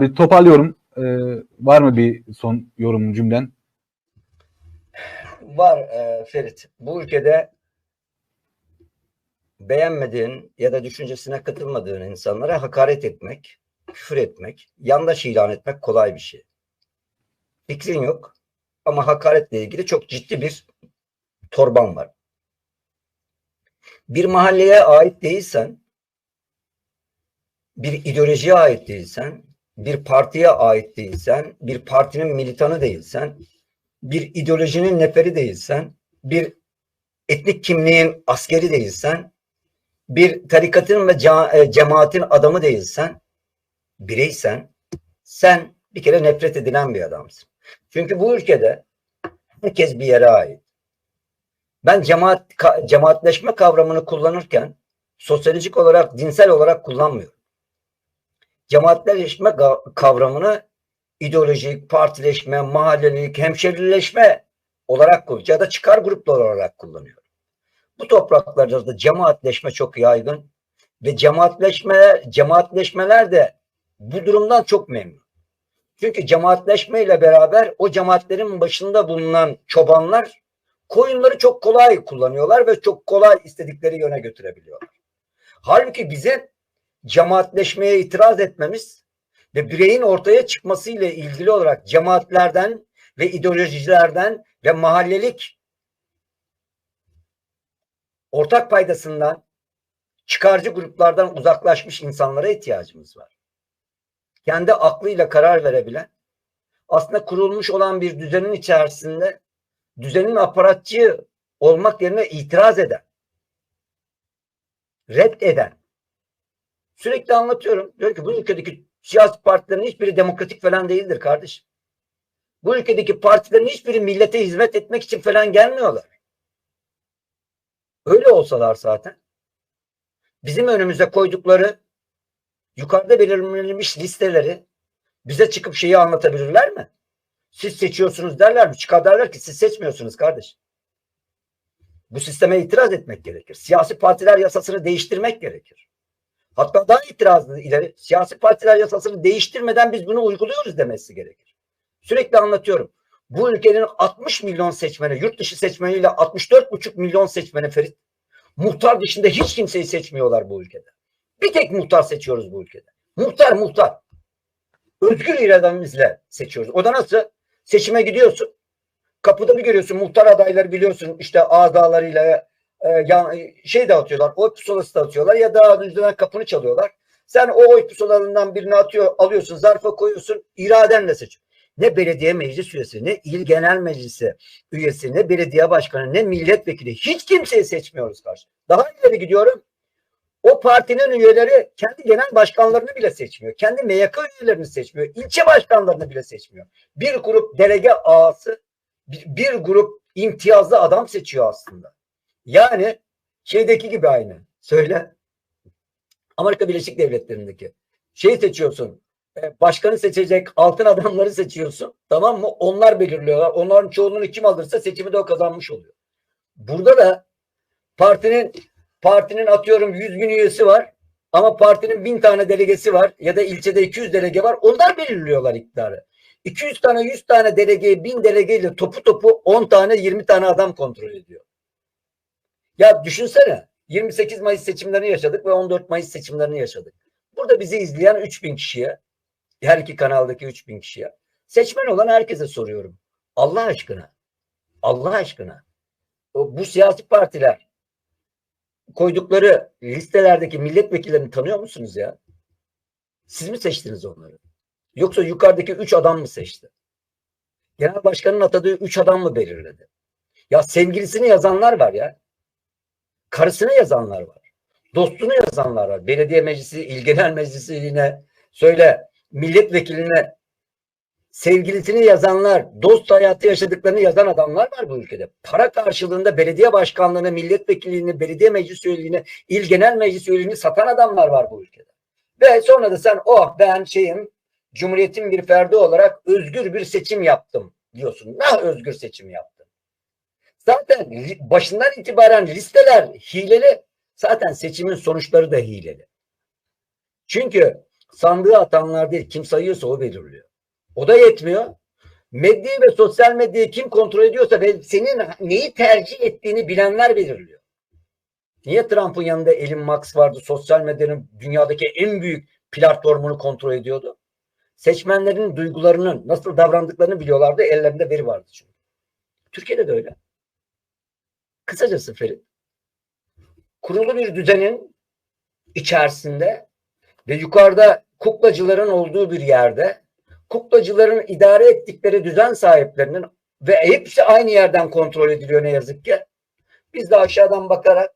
Bir toparlıyorum. Ee, var mı bir son yorum cümlen? Var e, Ferit. Bu ülkede beğenmediğin ya da düşüncesine katılmadığın insanlara hakaret etmek, küfür etmek, yandaş ilan etmek kolay bir şey. Fikrin yok ama hakaretle ilgili çok ciddi bir torban var. Bir mahalleye ait değilsen, bir ideolojiye ait değilsen, bir partiye ait değilsen, bir partinin militanı değilsen, bir ideolojinin neferi değilsen, bir etnik kimliğin askeri değilsen, bir tarikatın ve e, cemaatin adamı değilsen, bireysen, sen bir kere nefret edilen bir adamsın. Çünkü bu ülkede herkes bir yere ait. Ben cemaat cemaatleşme kavramını kullanırken sosyolojik olarak, dinsel olarak kullanmıyorum. Cemaatleşme kavramını ideolojik, partileşme, mahallelik, hemşerileşme olarak kullanıyor ya da çıkar grupları olarak kullanıyor. Bu topraklarda da cemaatleşme çok yaygın ve cemaatleşme cemaatleşmeler de bu durumdan çok memnun. Çünkü cemaatleşme ile beraber o cemaatlerin başında bulunan çobanlar koyunları çok kolay kullanıyorlar ve çok kolay istedikleri yöne götürebiliyorlar. Halbuki bizim cemaatleşmeye itiraz etmemiz ve bireyin ortaya çıkması ile ilgili olarak cemaatlerden ve ideolojilerden ve mahallelik ortak paydasından çıkarcı gruplardan uzaklaşmış insanlara ihtiyacımız var. Kendi aklıyla karar verebilen, aslında kurulmuş olan bir düzenin içerisinde düzenin aparatçı olmak yerine itiraz eden, red eden, sürekli anlatıyorum. Diyor ki bu ülkedeki siyasi partilerin hiçbiri demokratik falan değildir kardeşim. Bu ülkedeki partilerin hiçbiri millete hizmet etmek için falan gelmiyorlar. Öyle olsalar zaten bizim önümüze koydukları yukarıda belirlenmiş listeleri bize çıkıp şeyi anlatabilirler mi? Siz seçiyorsunuz derler mi? Çıkar derler ki siz seçmiyorsunuz kardeş. Bu sisteme itiraz etmek gerekir. Siyasi partiler yasasını değiştirmek gerekir. Hatta daha itirazlı ileri siyasi partiler yasasını değiştirmeden biz bunu uyguluyoruz demesi gerekir. Sürekli anlatıyorum. Bu ülkenin 60 milyon seçmeni, yurt dışı seçmeniyle 64,5 milyon seçmeni Ferit. Muhtar dışında hiç kimseyi seçmiyorlar bu ülkede. Bir tek muhtar seçiyoruz bu ülkede. Muhtar muhtar. Özgür irademizle seçiyoruz. O da nasıl? Seçime gidiyorsun. Kapıda bir görüyorsun muhtar adayları biliyorsun işte azalarıyla e, ya, şey dağıtıyorlar. Oy pusulası dağıtıyorlar ya da önceden kapını çalıyorlar. Sen o oy pusulalarından birini atıyor, alıyorsun, zarfa koyuyorsun, iradenle seçiyorsun. Ne belediye meclis üyesi, ne il genel meclisi üyesi, ne belediye başkanı, ne milletvekili hiç kimseyi seçmiyoruz karşı. Daha ileri gidiyorum. O partinin üyeleri kendi genel başkanlarını bile seçmiyor. Kendi MYK üyelerini seçmiyor. ilçe başkanlarını bile seçmiyor. Bir grup delege ağası, bir, bir grup imtiyazlı adam seçiyor aslında. Yani şeydeki gibi aynı. Söyle. Amerika Birleşik Devletleri'ndeki. Şey seçiyorsun. e, Başkanı seçecek altın adamları seçiyorsun. Tamam mı? Onlar belirliyorlar. Onların çoğunluğunu kim alırsa seçimi de o kazanmış oluyor. Burada da partinin partinin atıyorum 100 bin üyesi var. Ama partinin bin tane delegesi var ya da ilçede 200 delege var. Onlar belirliyorlar iktidarı. 200 tane 100 tane delegeyi 1000 delegeyle topu topu 10 tane 20 tane adam kontrol ediyor. Ya düşünsene 28 Mayıs seçimlerini yaşadık ve 14 Mayıs seçimlerini yaşadık. Burada bizi izleyen 3000 kişiye her iki kanaldaki 3000 kişiye seçmen olan herkese soruyorum. Allah aşkına Allah aşkına bu siyasi partiler koydukları listelerdeki milletvekillerini tanıyor musunuz ya? Siz mi seçtiniz onları? Yoksa yukarıdaki üç adam mı seçti? Genel başkanın atadığı üç adam mı belirledi? Ya sevgilisini yazanlar var ya. Karısını yazanlar var. Dostunu yazanlar var. Belediye meclisi, il genel meclisi yine söyle milletvekiline sevgilisini yazanlar, dost hayatı yaşadıklarını yazan adamlar var bu ülkede. Para karşılığında belediye başkanlığını, milletvekilliğini, belediye meclis üyeliğini, il genel meclis üyeliğini satan adamlar var bu ülkede. Ve sonra da sen oh ben şeyim, Cumhuriyetin bir ferdi olarak özgür bir seçim yaptım diyorsun. Ne özgür seçim yaptın? Zaten başından itibaren listeler hileli. Zaten seçimin sonuçları da hileli. Çünkü Sandığı atanlar değil. Kim sayıyorsa o belirliyor. O da yetmiyor. Medyayı ve sosyal medyayı kim kontrol ediyorsa ve senin neyi tercih ettiğini bilenler belirliyor. Niye Trump'ın yanında Elon Musk vardı? Sosyal medyanın dünyadaki en büyük platformunu kontrol ediyordu. Seçmenlerin duygularının nasıl davrandıklarını biliyorlardı. Ellerinde veri vardı çünkü. Türkiye'de de öyle. Kısacası Ferit, kurulu bir düzenin içerisinde ve yukarıda kuklacıların olduğu bir yerde kuklacıların idare ettikleri düzen sahiplerinin ve hepsi aynı yerden kontrol ediliyor ne yazık ki. Biz de aşağıdan bakarak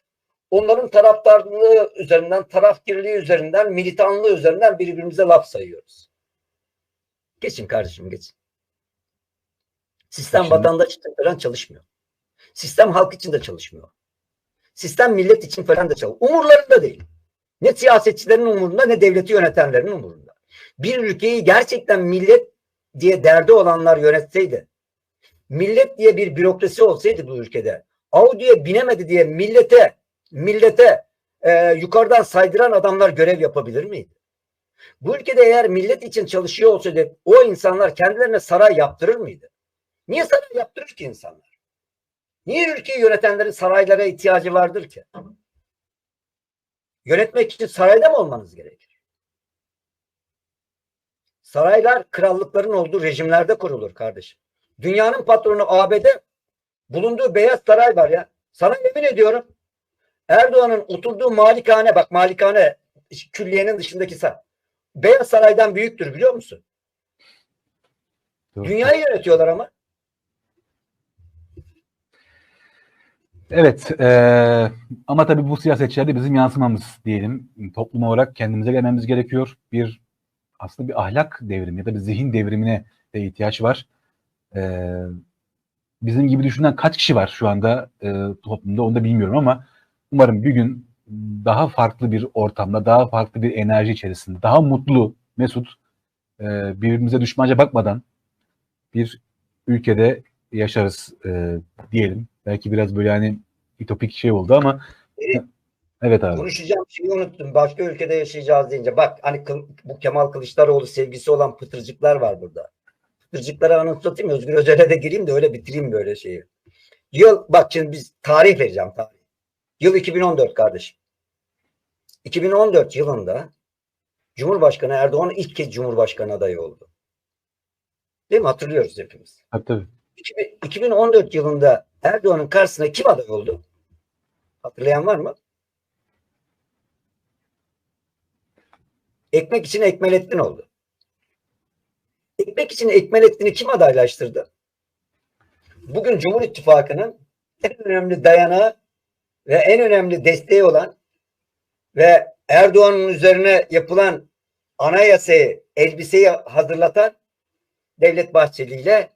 onların taraftarlığı üzerinden, tarafkirliği üzerinden, militanlığı üzerinden birbirimize laf sayıyoruz. Geçin kardeşim geçin. Sistem Şimdi- vatandaş çalışmıyor. Sistem halk için de çalışmıyor. Sistem millet için falan da çalışmıyor. Umurlarında değil. Ne siyasetçilerin umurunda ne devleti yönetenlerin umurunda. Bir ülkeyi gerçekten millet diye derdi olanlar yönetseydi, millet diye bir bürokrasi olsaydı bu ülkede, Audi'ye binemedi diye millete, millete e, yukarıdan saydıran adamlar görev yapabilir miydi? Bu ülkede eğer millet için çalışıyor olsaydı o insanlar kendilerine saray yaptırır mıydı? Niye saray yaptırır ki insanlar? Niye ülkeyi yönetenlerin saraylara ihtiyacı vardır ki? Yönetmek için sarayda mı olmanız gerekir? Saraylar krallıkların olduğu rejimlerde kurulur kardeşim. Dünyanın patronu ABD bulunduğu Beyaz Saray var ya. Sana yemin ediyorum Erdoğan'ın oturduğu malikane bak malikane külliyenin dışındaki saray. Beyaz Saray'dan büyüktür biliyor musun? Dünyayı yönetiyorlar ama. Evet. eee, ama tabii bu siyasetçiler de bizim yansımamız diyelim. Toplum olarak kendimize gelmemiz gerekiyor. Bir aslında bir ahlak devrimi ya da bir zihin devrimine de ihtiyaç var. Eee, bizim gibi düşünen kaç kişi var şu anda eee, toplumda onu da bilmiyorum ama umarım bir gün daha farklı bir ortamda, daha farklı bir enerji içerisinde, daha mutlu, mesut, eee, birbirimize düşmanca bakmadan bir ülkede yaşarız eee, diyelim. Belki biraz böyle hani ütopik şey oldu ama Evet. evet abi. Konuşacağım şeyi unuttum. Başka ülkede yaşayacağız deyince. Bak hani bu Kemal Kılıçdaroğlu sevgisi olan pıtırcıklar var burada. Pıtırcıkları anımsatayım. Özgür Özel'e de gireyim de öyle bitireyim böyle şeyi. Yıl bak şimdi biz tarih vereceğim tarih. Yıl 2014 kardeşim. 2014 yılında Cumhurbaşkanı Erdoğan ilk kez Cumhurbaşkanı adayı oldu. Değil mi? Hatırlıyoruz hepimiz. Tabii. 2000 2014 yılında Erdoğan'ın karşısına kim aday oldu? Hatırlayan var mı? Ekmek için Ekmelettin oldu. Ekmek için Ekmelettin'i kim adaylaştırdı? Bugün Cumhur İttifakı'nın en önemli dayanağı ve en önemli desteği olan ve Erdoğan'ın üzerine yapılan anayasayı, elbiseyi hazırlatan Devlet Bahçeli ile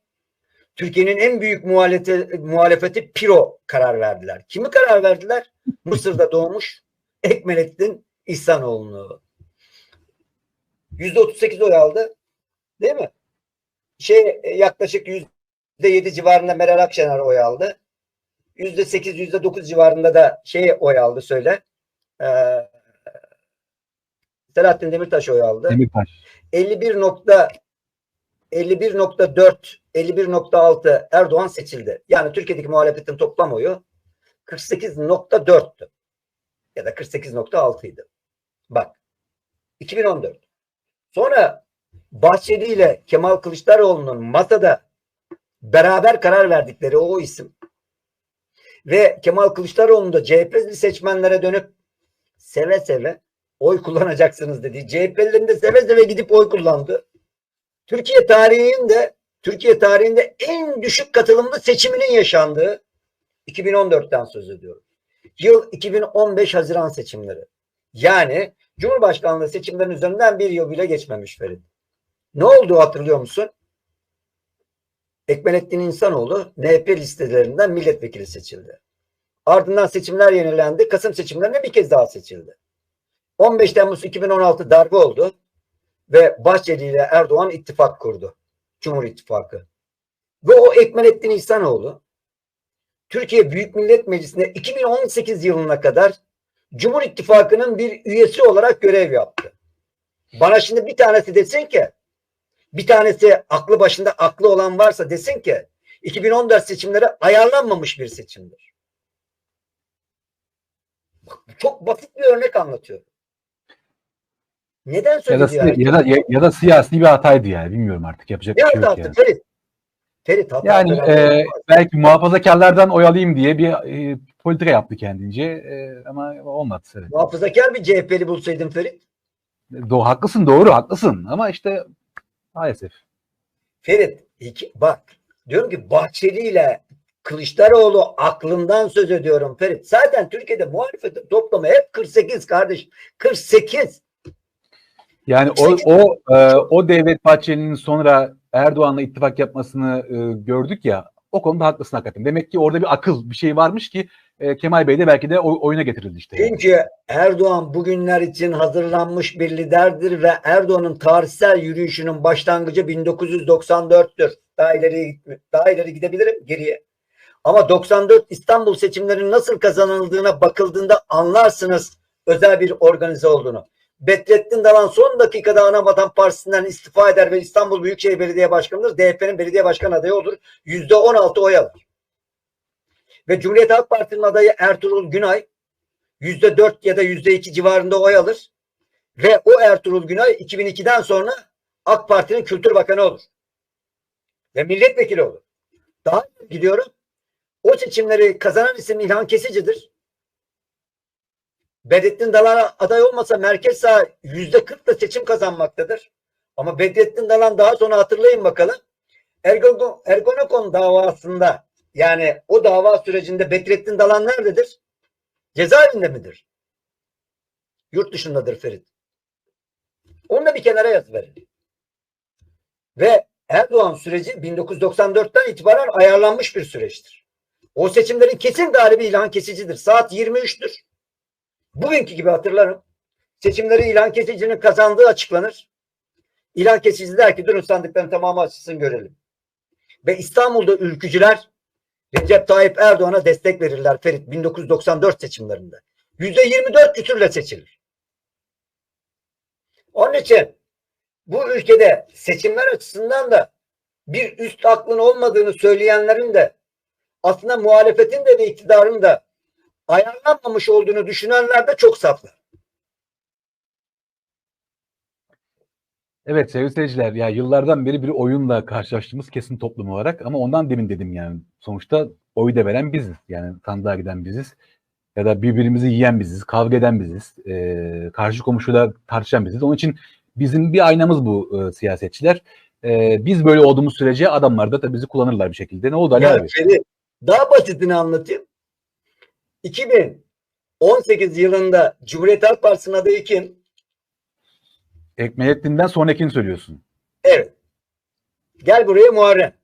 Türkiye'nin en büyük muhalefeti, muhalefeti Piro karar verdiler. Kimi karar verdiler? Mısır'da doğmuş Ekmelettin İhsanoğlu'nu. %38 oy aldı. Değil mi? Şey e, yaklaşık %7 civarında Meral Akşener oy aldı. %8, %9 civarında da şey oy aldı söyle. Ee, Selahattin Demirtaş oy aldı. Demirtaş. 51 nokta 51.4 51.6 Erdoğan seçildi. Yani Türkiye'deki muhalefetin toplam oyu 48.4'tü. Ya da 48.6 idi. Bak. 2014. Sonra Bahçeli ile Kemal Kılıçdaroğlu'nun masada beraber karar verdikleri o isim ve Kemal Kılıçdaroğlu'nun da CHP'li seçmenlere dönüp seve seve oy kullanacaksınız dedi. CHP'lilerin de seve seve gidip oy kullandı. Türkiye tarihinde Türkiye tarihinde en düşük katılımlı seçiminin yaşandığı 2014'ten söz ediyorum. Yıl 2015 Haziran seçimleri. Yani Cumhurbaşkanlığı seçimlerinin üzerinden bir yıl bile geçmemiş Ferit. Ne oldu hatırlıyor musun? Ekmelettin İnsanoğlu MHP listelerinden milletvekili seçildi. Ardından seçimler yenilendi. Kasım seçimlerine bir kez daha seçildi. 15 Temmuz 2016 darbe oldu ve Bahçeli ile Erdoğan ittifak kurdu. Cumhur İttifakı. Ve o Ekmelettin İhsanoğlu Türkiye Büyük Millet Meclisi'nde 2018 yılına kadar Cumhur İttifakı'nın bir üyesi olarak görev yaptı. Bana şimdi bir tanesi desin ki bir tanesi aklı başında aklı olan varsa desin ki 2014 seçimleri ayarlanmamış bir seçimdir. Bak, çok basit bir örnek anlatıyorum. Neden Ya da, söyledi yani? ya, da, ya, ya da siyasi bir hataydı yani. Bilmiyorum artık yapacak Ne bir şey yok yani. Ferit? Ferit hata Yani e, belki muhafazakarlardan oy alayım diye bir e, politika yaptı kendince e, ama olmadı. Evet. Muhafazakar bir CHP'li bulsaydın Ferit. Do haklısın doğru haklısın ama işte maalesef. Ferit iki, bak diyorum ki Bahçeli ile Kılıçdaroğlu aklından söz ediyorum Ferit. Zaten Türkiye'de muhalefetin toplamı hep 48 kardeş. 48. Yani o o e, o Devlet Bahçeli'nin sonra Erdoğan'la ittifak yapmasını e, gördük ya o konuda haklısın hakikaten. Demek ki orada bir akıl bir şey varmış ki e, Kemal Bey de belki de oy- oyuna getirildi işte. yani. Çünkü Erdoğan bugünler için hazırlanmış bir liderdir ve Erdoğan'ın tarihsel yürüyüşünün başlangıcı 1994'tür. Daha ileri daha ileri gidebilirim geriye. Ama 94 İstanbul seçimlerinin nasıl kazanıldığına bakıldığında anlarsınız özel bir organize olduğunu. Bedrettin Dalan son dakikada Anavatan Partisi'nden istifa eder ve İstanbul Büyükşehir Belediye Başkanı'dır. DHP'nin belediye başkan adayı olur. %16 oy alır. Ve Cumhuriyet Halk Partisi'nin adayı Ertuğrul Günay yüzde dört ya da yüzde iki civarında oy alır. Ve o Ertuğrul Günay 2002'den sonra AK Parti'nin Kültür Bakanı olur. Ve milletvekili olur. Daha gidiyorum. O seçimleri kazanan isim İlhan Kesici'dir. Bedrettin Dalan aday olmasa merkez sağ yüzde kırkla seçim kazanmaktadır. Ama Bedrettin Dalan daha sonra hatırlayın bakalım. Ergon, Ergonokon davasında yani o dava sürecinde Bedrettin Dalan nerededir? Cezaevinde midir? Yurt dışındadır Ferit. Onu da bir kenara yaz verin. Ve Erdoğan süreci 1994'ten itibaren ayarlanmış bir süreçtir. O seçimlerin kesin galibi İlhan Kesici'dir. Saat 23'tür. Bugünkü gibi hatırlarım. Seçimleri İlhan Kesici'nin kazandığı açıklanır. İlhan Kesici der ki durun sandıkların tamamı açılsın görelim. Ve İstanbul'da ülkücüler Recep Tayyip Erdoğan'a destek verirler Ferit 1994 seçimlerinde. %24 küsürle seçilir. Onun için bu ülkede seçimler açısından da bir üst aklın olmadığını söyleyenlerin de aslında muhalefetin de ve iktidarın da ayarlanmamış olduğunu düşünenler de çok saflar. Evet sevgili seyirciler ya yıllardan beri bir oyunla karşılaştığımız kesin toplum olarak ama ondan demin dedim yani sonuçta oyu da veren biziz yani sandığa giden biziz ya da birbirimizi yiyen biziz, kavga eden biziz, e, karşı komşuyla tartışan biziz. Onun için bizim bir aynamız bu e, siyasetçiler. E, biz böyle olduğumuz sürece adamlar da tabii bizi kullanırlar bir şekilde. Ne oldu Ali Ya abi? Daha basitini anlatayım. 2018 yılında Cumhuriyet Halk Partisi'nin adayı kim? Ekmelettin'den sonrakini söylüyorsun. Evet. Gel buraya Muharrem.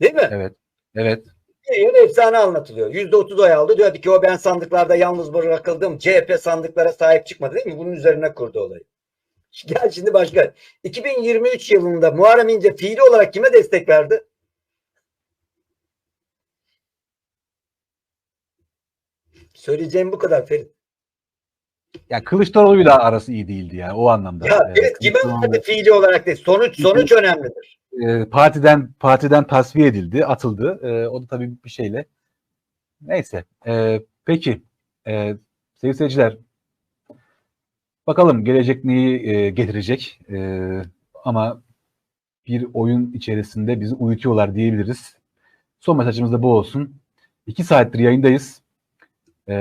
Değil mi? Evet. Evet. Bir efsane anlatılıyor. Yüzde otuz oy aldı. Diyordu ki o ben sandıklarda yalnız bırakıldım. CHP sandıklara sahip çıkmadı değil mi? Bunun üzerine kurdu olayı. Gel şimdi başka. 2023 yılında Muharrem İnce fiili olarak kime destek verdi? Söyleyeceğim bu kadar Ferit. Ya Kılıçdaroğlu'yla arası iyi değildi yani o anlamda. Ya E, kime Kılıçdaroğlu- verdi fiili olarak değil. Sonuç, sonuç önemlidir. e, partiden partiden tasfiye edildi, atıldı. E, o da tabii bir şeyle. Neyse. E, peki. E, sevgili seyirciler. Bakalım gelecek neyi e, getirecek. E, ama bir oyun içerisinde bizi uyutuyorlar diyebiliriz. Son mesajımız da bu olsun. İki saattir yayındayız. E,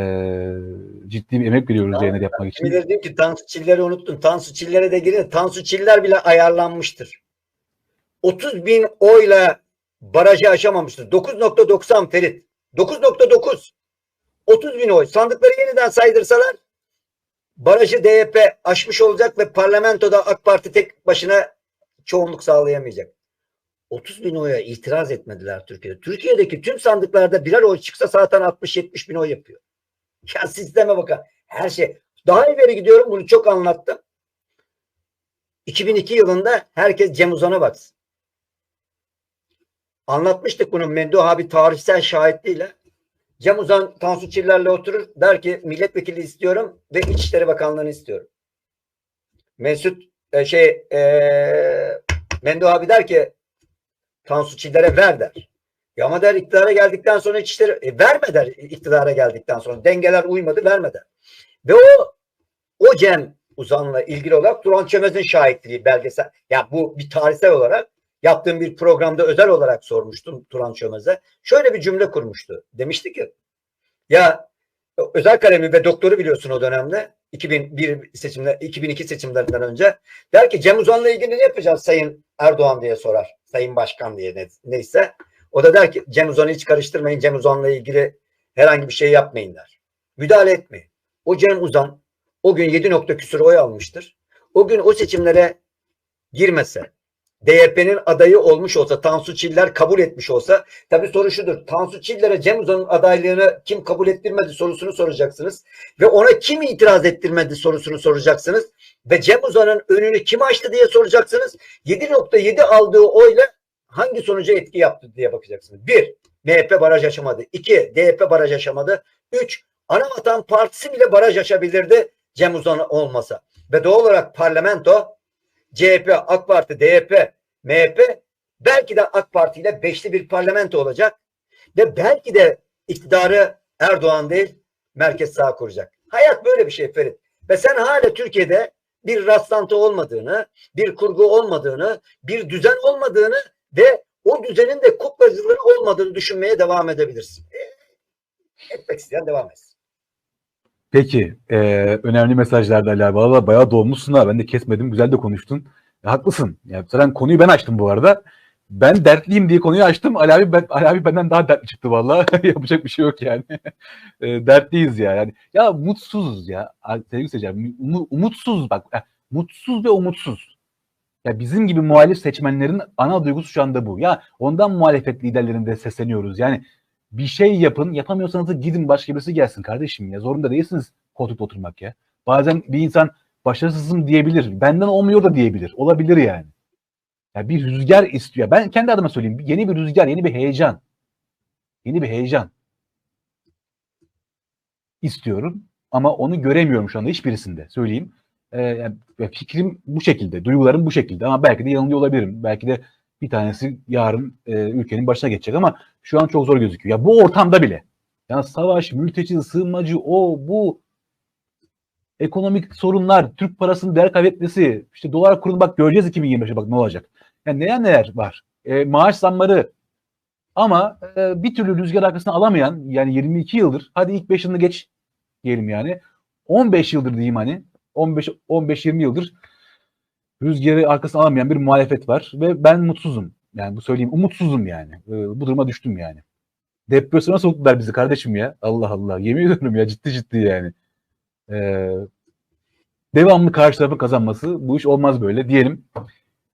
ciddi bir emek veriyoruz yayınları yapmak için. Dedim ki Tansu Çiller'i unuttun. Tansu Çiller'e de girin. Tansu Çiller bile ayarlanmıştır. 30 bin oyla barajı aşamamıştır. 9.90 Ferit. 9.9. 30 bin oy. Sandıkları yeniden saydırsalar barajı DYP aşmış olacak ve parlamentoda AK Parti tek başına çoğunluk sağlayamayacak. 30 bin oya itiraz etmediler Türkiye'de. Türkiye'deki tüm sandıklarda birer oy çıksa zaten 60-70 bin oy yapıyor. Ya sisteme bakın. Her şey. Daha ileri gidiyorum. Bunu çok anlattım. 2002 yılında herkes Cem Uzan'a baksın. Anlatmıştık bunu Memduh abi tarihsel şahitliğiyle. Cem Uzan Tansu Çiller'le oturur der ki milletvekili istiyorum ve İçişleri Bakanlığı'nı istiyorum. Mesut e, şey e, Mendo abi der ki Tansu Çiller'e ver der. Ya ama der iktidara geldikten sonra İçişleri e, verme der iktidara geldikten sonra. Dengeler uymadı verme der. Ve o o Cem Uzan'la ilgili olarak Turan Çömez'in şahitliği belgesel. Ya bu bir tarihsel olarak yaptığım bir programda özel olarak sormuştum Turan Çömez'e. Şöyle bir cümle kurmuştu. Demişti ki ya özel kalemi ve doktoru biliyorsun o dönemde 2001 seçimler 2002 seçimlerinden önce der ki Cem Uzan'la ilgili ne yapacağız Sayın Erdoğan diye sorar. Sayın Başkan diye ne, neyse. O da der ki Cem Uzan'ı hiç karıştırmayın. Cem Uzan'la ilgili herhangi bir şey yapmayın der. Müdahale etmeyin. O Cem Uzan o gün 7 nokta küsur oy almıştır. O gün o seçimlere girmese DYP'nin adayı olmuş olsa Tansu Çiller kabul etmiş olsa tabii soru şudur. Tansu Çiller'e Cem Uzan'ın adaylığını kim kabul ettirmedi sorusunu soracaksınız. Ve ona kim itiraz ettirmedi sorusunu soracaksınız. Ve Cem Uzan'ın önünü kim açtı diye soracaksınız. 7.7 aldığı oyla hangi sonuca etki yaptı diye bakacaksınız. Bir, MHP baraj aşamadı. İki, DYP baraj aşamadı. Üç, Anavatan Partisi bile baraj aşabilirdi Cem Uzan olmasa. Ve doğal olarak parlamento CHP, AK Parti, DYP, MHP belki de AK Parti ile beşli bir parlamento olacak ve belki de iktidarı Erdoğan değil merkez sağ kuracak. Hayat böyle bir şey Ferit. Ve sen hala Türkiye'de bir rastlantı olmadığını, bir kurgu olmadığını, bir düzen olmadığını ve o düzenin de kuklacıları olmadığını düşünmeye devam edebilirsin. E, etmek isteyen devam etsin. Peki. E, önemli mesajlardı Ali bayağı dolmuşsun ha. Ben de kesmedim. Güzel de konuştun. E, haklısın. Ya, zaten konuyu ben açtım bu arada. Ben dertliyim diye konuyu açtım. Ali abi, ben, Ali abi benden daha dertli çıktı valla. Yapacak bir şey yok yani. e, dertliyiz ya. Yani, ya mutsuzuz ya. Sevgili seyirciler. Um, umutsuz bak. Ya, mutsuz ve umutsuz. Ya bizim gibi muhalif seçmenlerin ana duygusu şu anda bu. Ya ondan muhalefet liderlerinde sesleniyoruz. Yani bir şey yapın. Yapamıyorsanız da gidin başka birisi gelsin kardeşim ya. Zorunda değilsiniz koltukta oturmak ya. Bazen bir insan başarısızım diyebilir. Benden olmuyor da diyebilir. Olabilir yani. Ya bir rüzgar istiyor. Ben kendi adıma söyleyeyim. Yeni bir rüzgar, yeni bir heyecan. Yeni bir heyecan istiyorum. Ama onu göremiyorum şu anda hiçbirisinde. Söyleyeyim. Yani fikrim bu şekilde. Duygularım bu şekilde. Ama belki de yanılıyor olabilirim. Belki de bir tanesi yarın e, ülkenin başına geçecek ama şu an çok zor gözüküyor. Ya bu ortamda bile. Yani savaş, mülteci, sığınmacı, o, bu ekonomik sorunlar, Türk parasının değer kaybetmesi, işte dolar kurunu bak göreceğiz 2025'e bak ne olacak. Yani neler neler var. E, maaş zamları ama e, bir türlü rüzgar arkasına alamayan yani 22 yıldır hadi ilk 5 yılını geç diyelim yani 15 yıldır diyeyim hani 15 15 20 yıldır rüzgarı arkasına alamayan bir muhalefet var ve ben mutsuzum. Yani bu söyleyeyim umutsuzum yani. E, bu duruma düştüm yani. Depresyona soktular bizi kardeşim ya. Allah Allah. Yemin ediyorum ya ciddi ciddi yani. Ee, devamlı karşı tarafın kazanması bu iş olmaz böyle diyelim.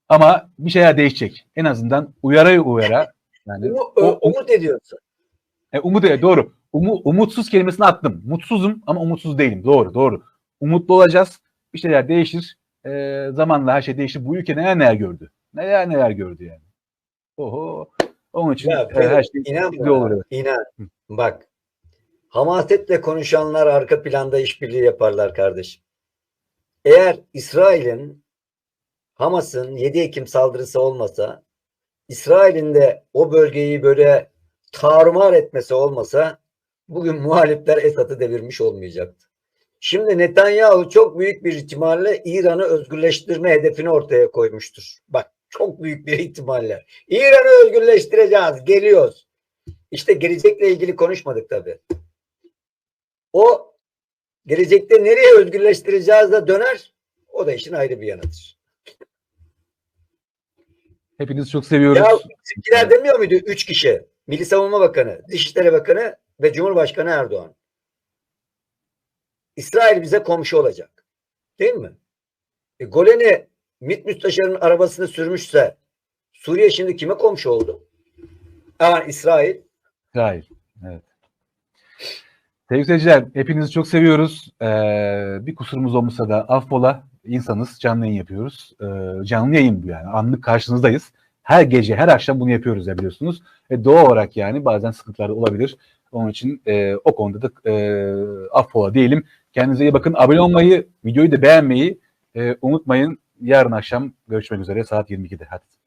Ama bir şeyler değişecek. En azından uyara uyara yani o, o, umut ediyorsun. E, umut ediyor doğru. Umu, umutsuz kelimesini attım. Mutsuzum ama umutsuz değilim. Doğru doğru. Umutlu olacağız. Bir şeyler değişir. E, zamanla her şey değişir. Bu ülke neler neler gördü. Neler neler gördü yani. Oho. Onun için ya, e, her şey inan bana, olur. İnan. Bak. Hamasetle konuşanlar arka planda işbirliği yaparlar kardeşim. Eğer İsrail'in Hamas'ın 7 Ekim saldırısı olmasa İsrail'in de o bölgeyi böyle tarumar etmesi olmasa bugün muhalifler Esad'ı devirmiş olmayacaktı. Şimdi Netanyahu çok büyük bir ihtimalle İran'ı özgürleştirme hedefini ortaya koymuştur. Bak çok büyük bir ihtimalle. İran'ı özgürleştireceğiz. Geliyoruz. İşte gelecekle ilgili konuşmadık tabii. O gelecekte nereye özgürleştireceğiz de döner. O da işin ayrı bir yanıdır. Hepinizi çok seviyoruz. Ya bizimkiler demiyor muydu? Üç kişi. Milli Savunma Bakanı, Dışişleri Bakanı ve Cumhurbaşkanı Erdoğan. İsrail bize komşu olacak. Değil mi? E, Golen'i MİT Müsteşar'ın arabasını sürmüşse Suriye şimdi kime komşu oldu? Aa, İsrail. İsrail. Evet. Sevgili seyirciler, hepinizi çok seviyoruz. Ee, bir kusurumuz olmasa da affola. insanız, canlı yayın yapıyoruz. Ee, canlı yayın bu yani. Anlık karşınızdayız. Her gece, her akşam bunu yapıyoruz ya biliyorsunuz. E, doğal olarak yani bazen sıkıntılar olabilir. Onun için e, o konuda da e, affola diyelim. Kendinize iyi bakın. Abone olmayı, videoyu da beğenmeyi Ee, unutmayın yarın akşam görüşmek üzere saat 22'de. Hadi.